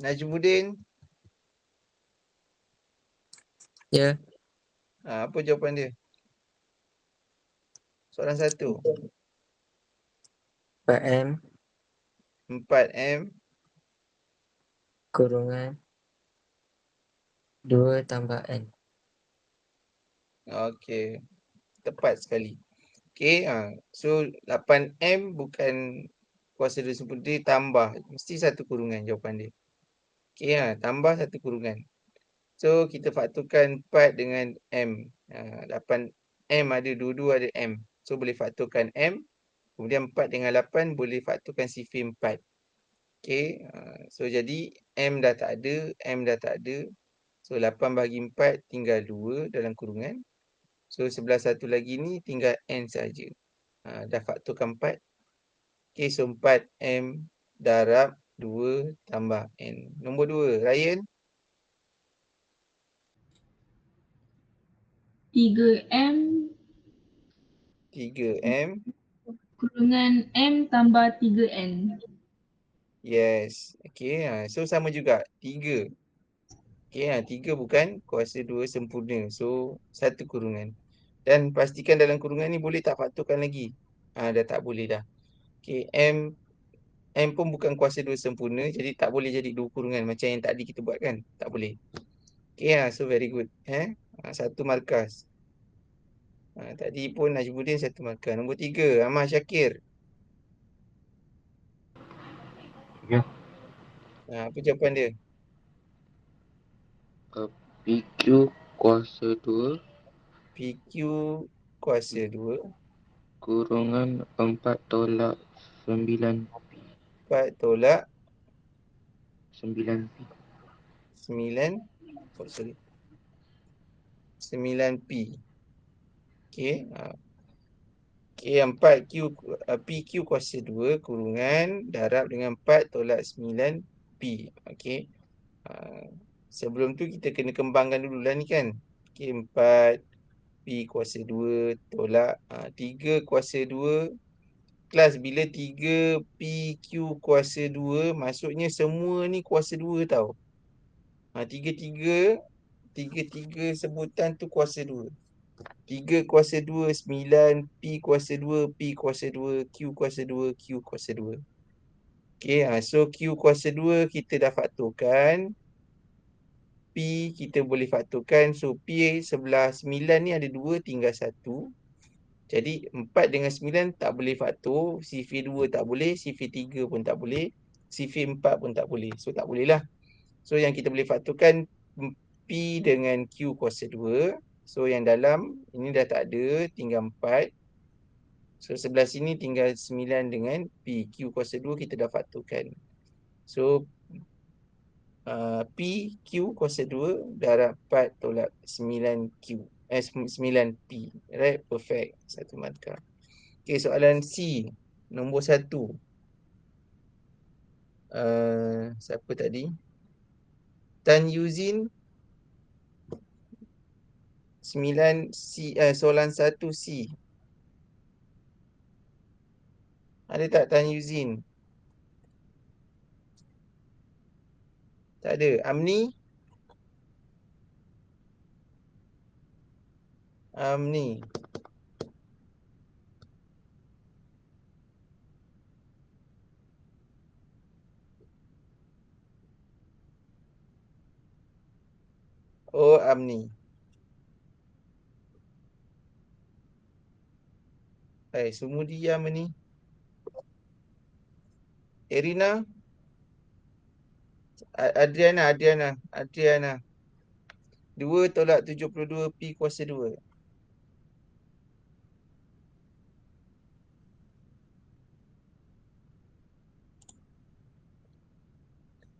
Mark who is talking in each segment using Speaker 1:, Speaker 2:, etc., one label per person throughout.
Speaker 1: Najmuddin,
Speaker 2: Ya,
Speaker 1: ha, apa jawapan dia? Soalan satu.
Speaker 2: 4M
Speaker 1: 4M
Speaker 2: kurungan 2 tambah N.
Speaker 1: Okey. Tepat sekali. Okey, ha. So 8M bukan kuasa dua sempurna dia tambah. Mesti satu kurungan jawapan dia. Okey, ha. tambah satu kurungan. So kita fakturkan 4 dengan M. Ha. 8M ada dua-dua ada M. So boleh fakturkan M. Kemudian 4 dengan 8 boleh fakturkan sifir 4. Okey, ha. so jadi M dah tak ada, M dah tak ada. So 8 bagi 4 tinggal 2 dalam kurungan. So sebelah satu lagi ni tinggal N saja. Ha, dah fakturkan 4. Okey, so 4M darab 2 tambah N. Nombor 2, Ryan.
Speaker 3: 3M
Speaker 1: 3M.
Speaker 3: kurungan M tambah 3N.
Speaker 1: Yes. Okey, ha. so sama juga. 3. Okey, ha. 3 bukan kuasa 2 sempurna. So satu kurungan. Dan pastikan dalam kurungan ni boleh tak fakturkan lagi? Ha, dah tak boleh dah. Okey, M M pun bukan kuasa 2 sempurna. Jadi tak boleh jadi dua kurungan macam yang tadi kita buat kan? Tak boleh. Okey, ha. so very good. Eh? Ha, satu markas. Ha, tadi pun Najmuddin satu markas. Nombor 3, Ahmad Syakir.
Speaker 4: Ya.
Speaker 1: Ha, apa jawapan dia?
Speaker 4: PQ kuasa 2
Speaker 1: PQ kuasa 2
Speaker 4: kurungan 4 tolak 9
Speaker 1: 4 tolak.
Speaker 4: 9 P.
Speaker 1: 9 oh, sorry. 9P Okey ha. Okey 4Q uh, PQ kuasa 2 kurungan darab dengan 4 tolak 9P Okey ha. Sebelum tu kita kena kembangkan dulu lah ni kan. Okey 4 P kuasa 2 tolak ha, 3 kuasa 2 Kelas bila 3 PQ kuasa 2 Maksudnya semua ni kuasa 2 tau. Ha, 3-3 3-3 sebutan tu kuasa 2 3 kuasa 2 9 P kuasa 2 P kuasa 2 Q kuasa 2 Q kuasa 2 Okay ha, so Q kuasa 2 kita dah fakturkan. P kita boleh fakturkan. So P sebelah 9 ni ada 2 tinggal 1 Jadi 4 dengan 9 tak boleh faktur Sifir 2 tak boleh Sifir 3 pun tak boleh Sifir 4 pun tak boleh. So tak boleh lah. So yang kita boleh fakturkan P dengan Q kuasa 2 So yang dalam ini dah tak ada Tinggal 4 So sebelah sini tinggal 9 dengan P. Q kuasa 2 kita dah fakturkan So uh, P Q kuasa 2 darab 4 tolak 9Q eh 9P right? Perfect. Satu markah. Okey soalan C nombor 1 uh, siapa tadi? Tan Yuzin 9 C eh, soalan 1 C. Ada tak Tan Yuzin Tak ada. Amni? Amni. Oh, Amni. Eh, semua diam ni. Erina? Adriana, Adriana, Adriana. 2 tolak 72 P kuasa 2.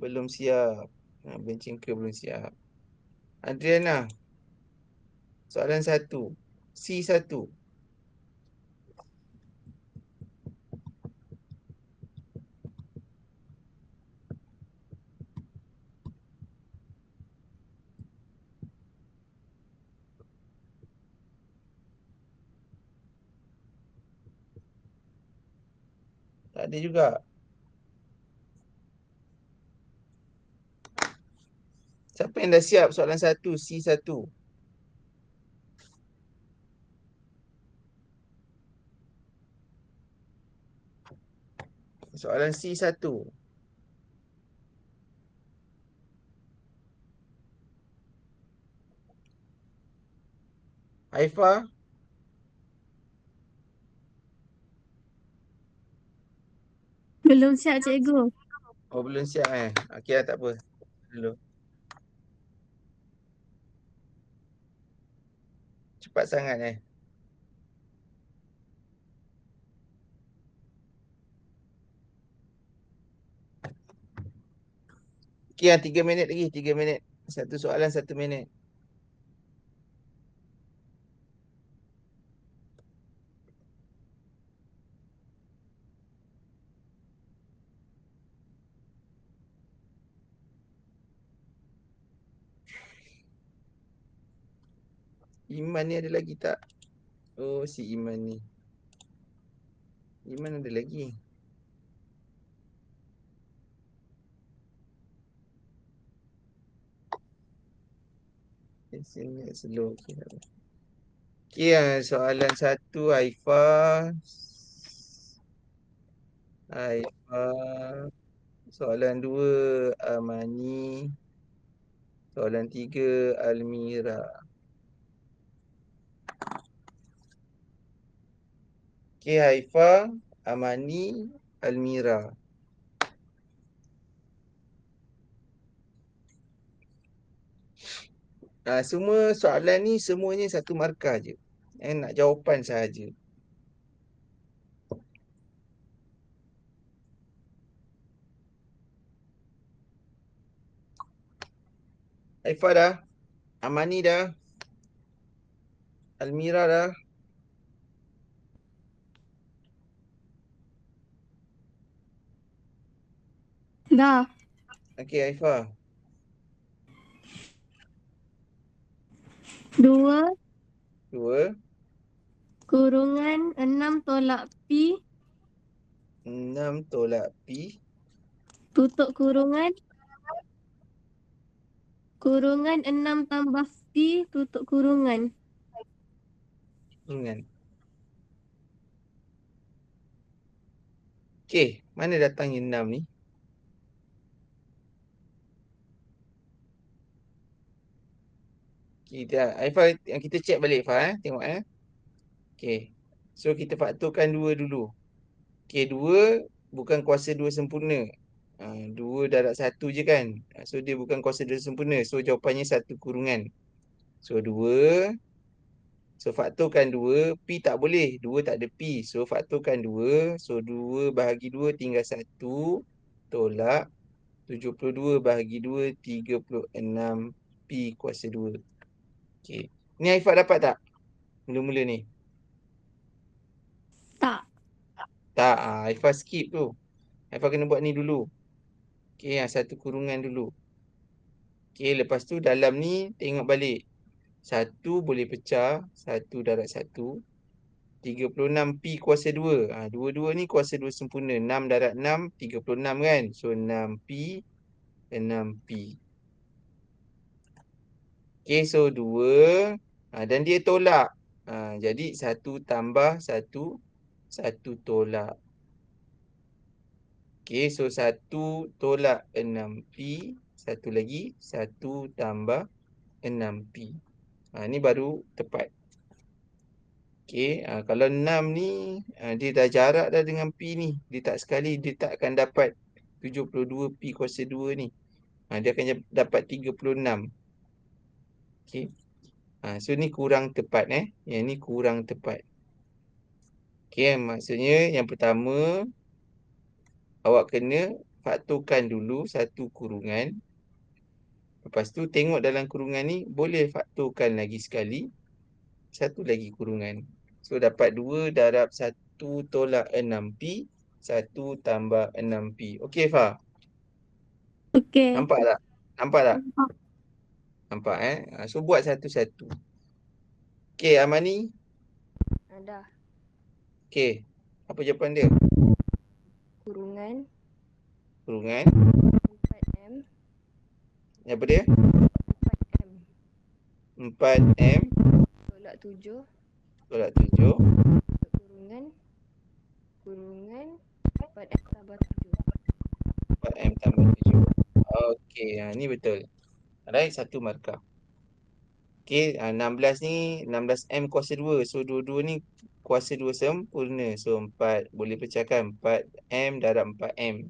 Speaker 1: Belum siap. Ha, bencing ke belum siap. Adriana. Soalan 1. C1. Tak ada juga. Siapa yang dah siap soalan satu, C1? Soalan C1. Haifa,
Speaker 5: Belum siap cikgu.
Speaker 1: oh belum siap eh. Okey lah, tak apa. Dulu. Cepat sangat eh. Okey tiga minit lagi, tiga minit. Satu soalan, satu minit. Iman ni ada lagi tak? Oh, si Iman ni. Iman ada lagi. Sini slow. Okey, ah, soalan satu Haifa. Haifa. Soalan dua Amani. Soalan tiga Almira. Okey, Haifa, Amani, Almira. Ah, semua soalan ni semuanya satu markah je. Eh, nak jawapan sahaja. Haifa dah. Amani dah. Almira dah.
Speaker 5: Dah.
Speaker 1: Okey, Haifa.
Speaker 5: Dua
Speaker 1: Dua.
Speaker 5: kurungan enam tolak P
Speaker 1: Enam tolak P.
Speaker 5: tutup kurungan kurungan enam tambah P tutup kurungan.
Speaker 1: Ingat. Okey, mana datangnya enam ni? Kita, Aifah, yang kita check balik Aifah eh. Tengok eh. Okey. So kita fakturkan dua dulu. Okey, dua bukan kuasa dua sempurna. Ha, dua darab satu je kan. Ha, So dia bukan kuasa dua sempurna. So jawapannya satu kurungan. So dua. So fakturkan dua. P tak boleh. Dua tak ada P. So fakturkan dua. So dua bahagi dua tinggal satu. Tolak. 72 bahagi 2, 36 P kuasa 2. Okey. Ni Aifat dapat tak? Mula-mula ni.
Speaker 5: Tak.
Speaker 1: Tak. Ah, Aifat skip tu. Aifat kena buat ni dulu. Okey, ah, satu kurungan dulu. Okey, lepas tu dalam ni tengok balik. Satu boleh pecah. Satu darat satu. 36P kuasa 2. Ha, 2-2 ni kuasa 2 sempurna. 6 darat 6, 36 kan? So 6P, 6P. Okay, so 2 ha, ah, dan dia tolak. Ha, jadi 1 tambah 1, 1 tolak. Okay, so 1 tolak 6P. Satu lagi, 1 tambah 6P. Ha, ah, ni baru tepat. Okay, ha, kalau 6 ni, ha, dia dah jarak dah dengan P ni. Dia tak sekali, dia tak akan dapat 72P kuasa 2 ni. Ha, dia akan dapat 36. 36. Okay. Ha, so ni kurang tepat eh. Yang ni kurang tepat. Okay, maksudnya yang pertama, awak kena fakturkan dulu satu kurungan. Lepas tu tengok dalam kurungan ni, boleh fakturkan lagi sekali. Satu lagi kurungan. So dapat 2 darab 1 tolak 6P. 1 tambah 6P. Okey Fah?
Speaker 5: Okey.
Speaker 1: Nampak tak? Nampak tak? Nampak eh? Ha, So buat satu-satu. Okey Amani.
Speaker 6: Ada
Speaker 1: Okey. Apa jawapan dia?
Speaker 6: kurungan
Speaker 1: Kurungan.
Speaker 6: 4M
Speaker 1: Apa dia? 4M
Speaker 6: tolak 7
Speaker 1: tolak 7
Speaker 6: tutup kurungan kurungan 4M tambah 7.
Speaker 1: 4M tambah 7. Okey, ha, ni betul. Alright, satu markah. Okey, ha, 16 ni 16M kuasa 2. So, dua-dua ni kuasa 2 sempurna. So, 4 boleh pecahkan 4M darab 4M.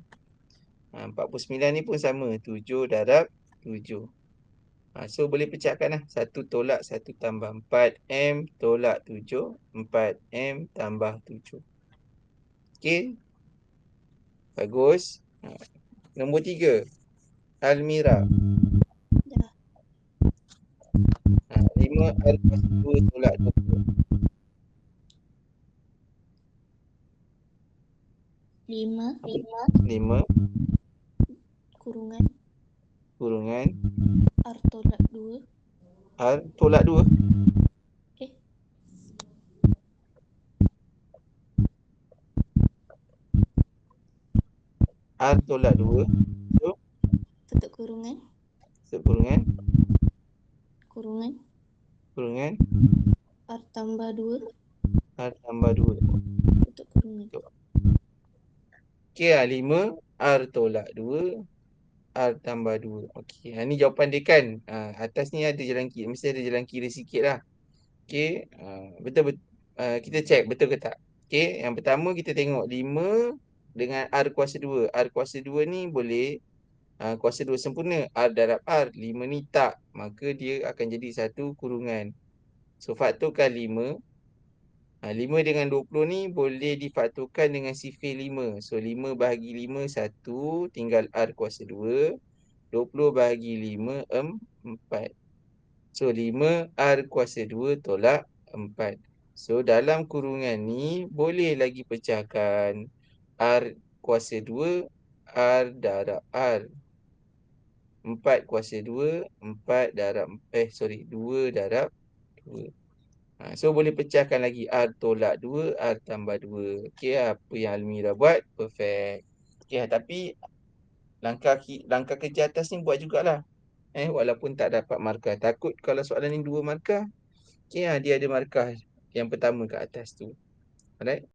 Speaker 1: Ha, 49 ni pun sama. 7 darab 7. Ha, so, boleh pecahkan lah. 1 tolak 1 tambah 4M tolak 7. 4M tambah 7. Okey. Bagus. Nombor 3. Almira. 5 R kuasa 2 tolak 20.
Speaker 5: Lima
Speaker 1: 5
Speaker 5: kurungan
Speaker 1: kurungan
Speaker 5: R tolak dua.
Speaker 1: R tolak 2.
Speaker 5: Eh.
Speaker 1: R tolak 2
Speaker 5: Tutup kurungan.
Speaker 1: sekurungan
Speaker 5: Kurungan
Speaker 1: kurungan
Speaker 5: R tambah dua.
Speaker 1: R tambah 2.
Speaker 5: Tutup kurungan.
Speaker 1: Okey lah 5 R tolak 2 R tambah 2. Okey, ha, ni jawapan dia kan. Ha, atas ni ada jalan kiri. Mesti ada jalan kiri sikit lah. Okey, ha, betul betul. Uh, kita check betul ke tak. Okey, yang pertama kita tengok 5 dengan R kuasa 2. R kuasa 2 ni boleh uh, kuasa 2 sempurna. R darab R. 5 ni tak. Maka dia akan jadi satu kurungan. So, faktorkan 5. Ha, 5 dengan 20 ni boleh difaktorkan dengan sifir 5. So 5 bahagi 5 1 tinggal R kuasa 2. 20 bahagi 5 em, 4. So 5 R kuasa 2 tolak 4. So dalam kurungan ni boleh lagi pecahkan R kuasa 2 R darab R. 4 kuasa 2 4 darab eh sorry 2 darab 2. Ha, so boleh pecahkan lagi R tolak 2, R tambah 2. Okey, apa yang Almira buat? Perfect. Okey, tapi langkah langkah kerja atas ni buat jugalah. Eh, walaupun tak dapat markah. Takut kalau soalan ni dua markah, okey, ha, dia ada markah yang pertama kat atas tu. Alright?